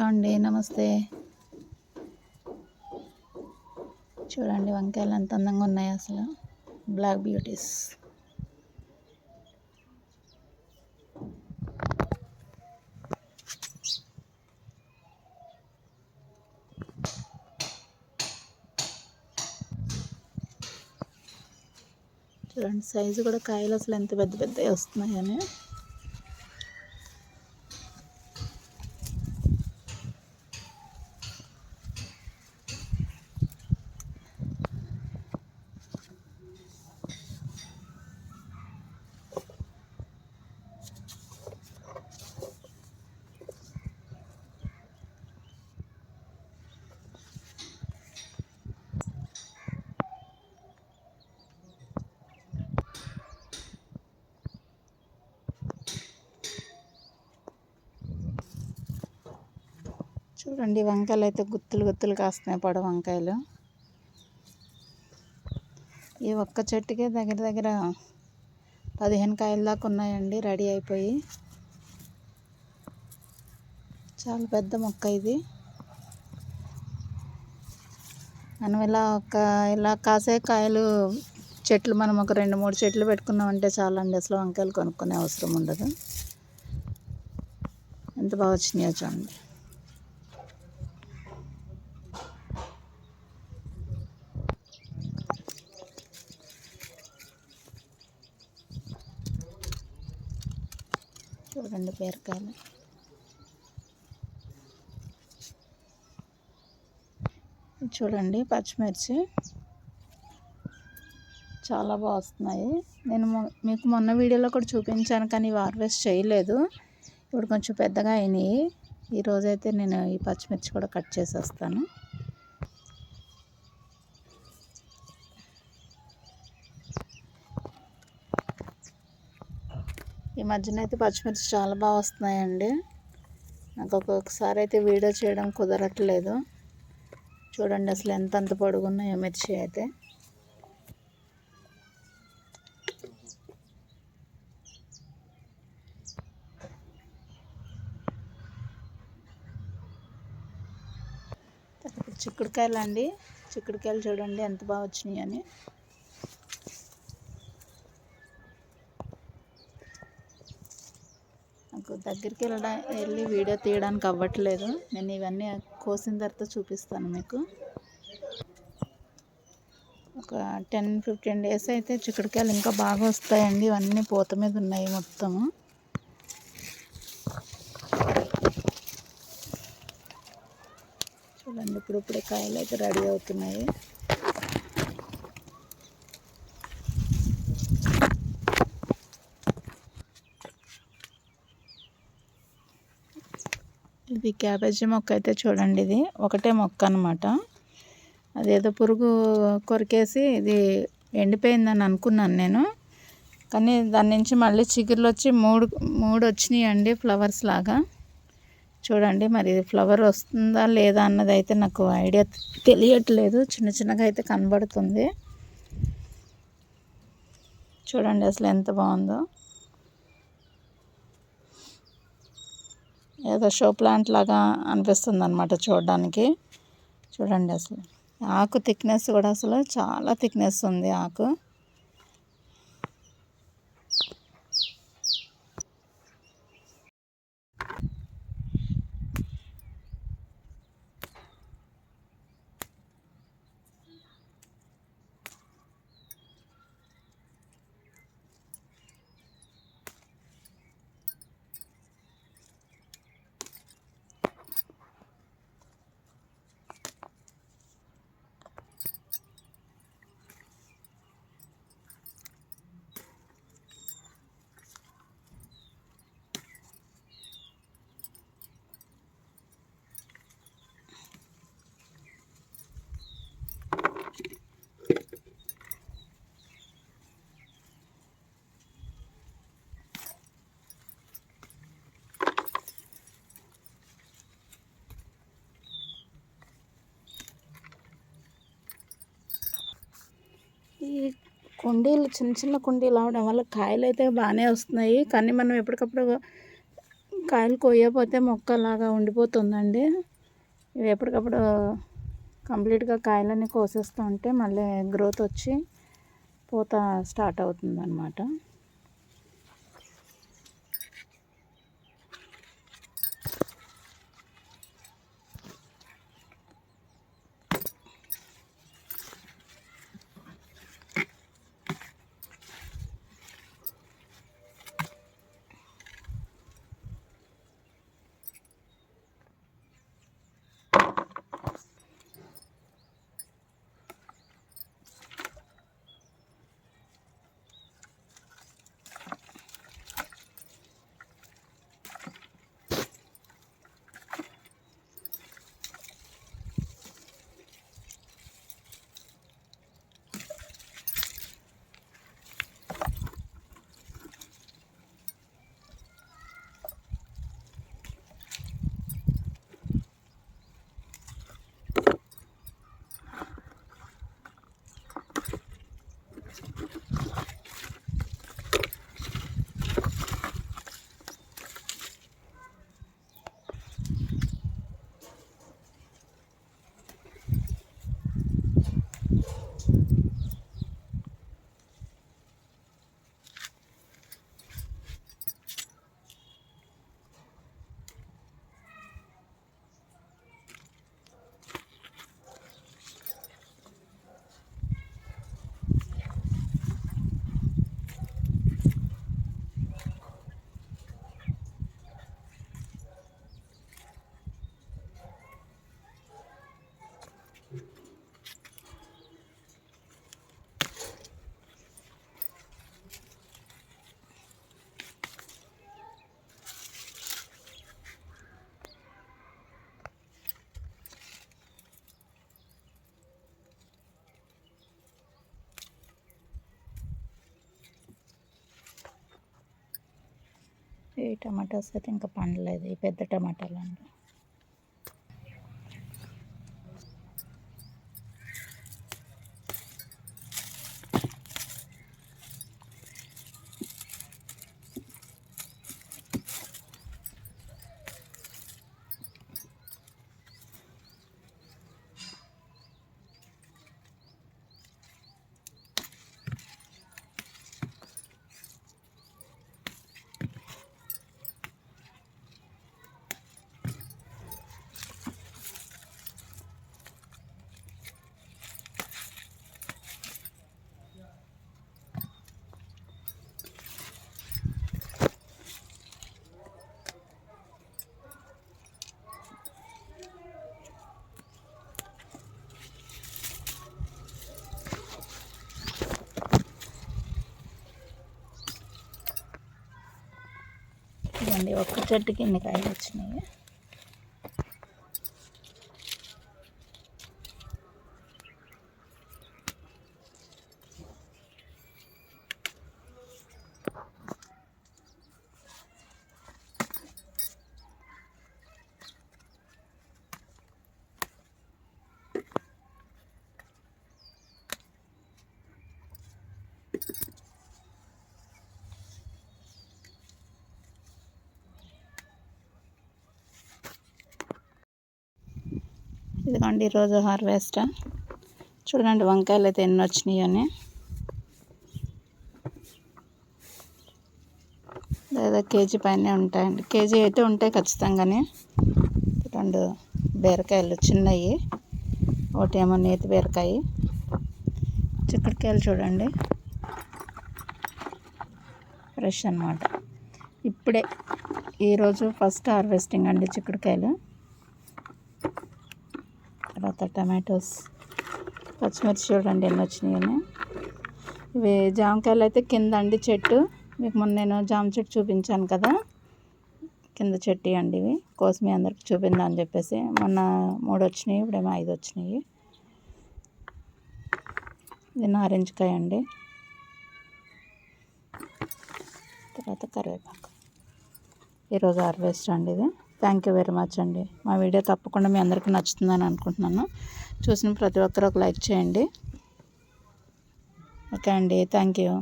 Hello అండి నమస్తే. చూడండి వంకాయలు ఎంత అందంగా ఉన్నాయి అసలు. బ్లాక్ బ్యూటీస్ చూడండి సైజు కూడా కాయలు అసలు ఎంత పెద్ద పెద్దవి వస్తున్నాయని. చూడండి వంకాయలు అయితే గుత్తులు గుత్తులు కాస్తున్నాయి పొడ వంకాయలు. ఈ ఒక్క చెట్టుకే దగ్గర దగ్గర పదిహేను కాయల దాకా ఉన్నాయండి రెడీ అయిపోయి. చాలా పెద్ద మొక్క ఇది. మనం ఇలా ఒక ఇలా కాసే కాయలు చెట్లు మనం ఒక రెండు మూడు చెట్లు పెట్టుకున్నామంటే చాలండి అసలు వంకాయలు కొనుక్కునే అవసరం ఉండదు. ఎంత బాగా వచ్చినాయో చూడండి. చూడండి బీరకాయలు. చూడండి పచ్చిమిర్చి. చాలా బాగుస్తున్నాయి నేను మొ- మీకు మొన్న వీడియోలో కూడా చూపించాను కానీ ఇవి హార్వెస్ట్ చేయలేదు. ఇప్పుడు కొంచెం పెద్దగా అయినాయి. ఈరోజైతే నేను ఈ పచ్చిమిర్చి కూడా కట్ చేసేస్తాను. ఈ మధ్యన అయితే పచ్చిమిర్చి చాలా బాగా వస్తున్నాయండి. నాకు ఒక్కొక్కసారి అయితే వీడియో చేయడం కుదరట్లేదు. చూడండి అసలు ఎంత అంత పొడుగున్నాయో మిర్చి అయితే. చిక్కుడుకాయలు అండి చిక్కుడుకాయలు చూడండి ఎంత బాగా వచ్చినాయి అని నాకు దగ్గరికి వెళ్ళడా వెళ్ళి వీడియో తీయడానికి అవ్వట్లేదు. నేను ఇవన్నీ కోసిన తర్వాత చూపిస్తాను మీకు. ఒక టెన్ ఫిఫ్టీన్ డేస్ అయితే చిక్కుడుకాయలు ఇంకా బాగా వస్తాయండి. ఇవన్నీ పూత మీద ఉన్నాయి మొత్తము చూడండి ఇప్పుడు ఇప్పుడే కాయలు అయితే రెడీ అవుతున్నాయి. ఇది క్యాబేజీ మొక్క అయితే చూడండి ఇది. ఒకటే మొక్క అనమాట అదేదో పురుగు కొరికేసి ఇది ఎండిపోయిందని అనుకున్నాను నేను. కానీ దాని నుంచి మళ్ళీ చిగుర్లు వచ్చి మూడు మూడు వచ్చినాయి అండి ఫ్లవర్స్ లాగా. చూడండి మరి ఇది ఫ్లవర్ వస్తుందా లేదా అన్నది అయితే నాకు ఐడియా తెలియట్లేదు. చిన్న చిన్నగా అయితే కనబడుతుంది. చూడండి అసలు ఎంత బాగుందో. ఏదో షో ప్లాంట్ లాగా అనిపిస్తుంది అనమాట చూడడానికి. చూడండి అసలు. ఆకు థిక్నెస్ కూడా అసలు చాలా థిక్నెస్ ఉంది ఆకు ఈ కుండీలు చిన్న చిన్న కుండీలు అవడం వల్ల కాయలు అయితే బాగానే వస్తున్నాయి. కానీ మనం ఎప్పటికప్పుడు కాయలు కొయ్యకపోతే మొక్కలాగా ఉండిపోతుందండి. ఇవి ఎప్పటికప్పుడు కంప్లీట్గా కాయలన్నీ కోసేస్తూ ఉంటే మళ్ళీ గ్రోత్ వచ్చి పూత స్టార్ట్ అవుతుందన్నమాట. ఈ టమాటాస్ అయితే ఇంకా పండలేదు ఈ పెద్ద టమాటాలు అండి అండి. ఒక్క చెట్టుకి ఇన్ని కాయలు వచ్చినాయి? ఇదిగోండి ఈరోజు హార్వెస్ట్. చూడండి వంకాయలు అయితే ఎన్ని వచ్చినాయి అని. లేదా కేజీ పైనే ఉంటాయండి. కేజీ అయితే ఉంటాయి ఖచ్చితంగానే. రెండు బీరకాయలు చిన్నవి ఒకటి ఏమో నేతి బీరకాయ. చిక్కుడుకాయలు చూడండి. ఫ్రెష్ అనమాట ఇప్పుడే ఈరోజు ఫస్ట్ హార్వెస్టింగ్ అండి చిక్కుడుకాయలు. తర్వాత టమాటోస్ పచ్చిమిర్చి చూడండి ఎన్ని వచ్చినాయని. ఇవి జామకాయలు అయితే కింద అండి చెట్టు. మీకు మొన్న నేను జామ చెట్టు చూపించాను కదా. కింద చెట్టు అండి ఇవి. కోసమే అందరికి చూపిందా అని చెప్పేసి. మొన్న మూడు వచ్చినాయి ఇప్పుడేమో ఐదు వచ్చినాయి. ఇది నారింజకాయ అండి. తర్వాత కరివేపాకు. ఈరోజు హార్వెస్ట్ అండి ఇది. థ్యాంక్ యూ వెరీ మచ్ అండి. మా వీడియో తప్పకుండా మీ అందరికీ నచ్చుతుందని అనుకుంటున్నాను. చూసిన ప్రతి ఒక్కరు ఒక లైక్ చేయండి. ఓకే అండి. Thank you